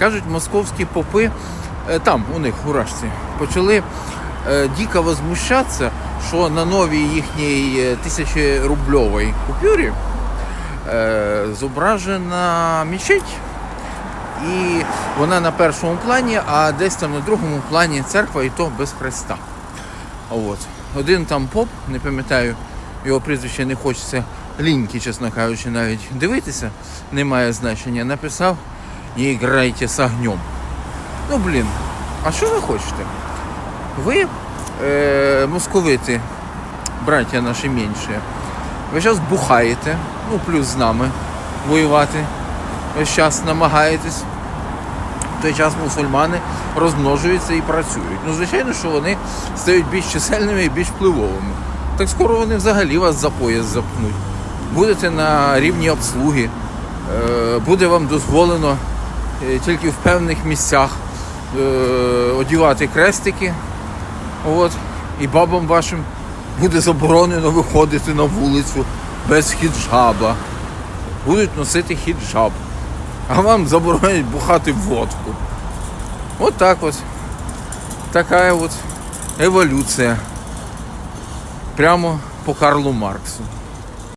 Кажуть, московські попи е, там, у них, у Рашці, почали е, дико возмущатися, що на новій їхній е, тисячерубльовій купюрі зображена мечеть. І вона на першому плані, а десь там на другому плані церква, і то без хреста. От. Один там поп, не пам'ятаю, його прізвище не хочеться ліньки, чесно кажучи, навіть дивитися, немає значення. Написав не грайте з огнем. Ну блін, а що ви хочете? Ви, е, московити, браття наші менші, ви зараз бухаєте, ну плюс з нами воювати. Весь час намагаєтесь. В той час мусульмани розмножуються і працюють. Ну, звичайно, що вони стають більш чисельними і більш впливовими. Так скоро вони взагалі вас за пояс запнуть. Будете на рівні обслуги, е, буде вам дозволено тільки в певних місцях е, одівати крестики. От, і бабам вашим буде заборонено виходити на вулицю без хіджаба. Будуть носити хіджаб. А вам заборонять бухати водку. От так от. Така от еволюція. Прямо по Карлу Марксу.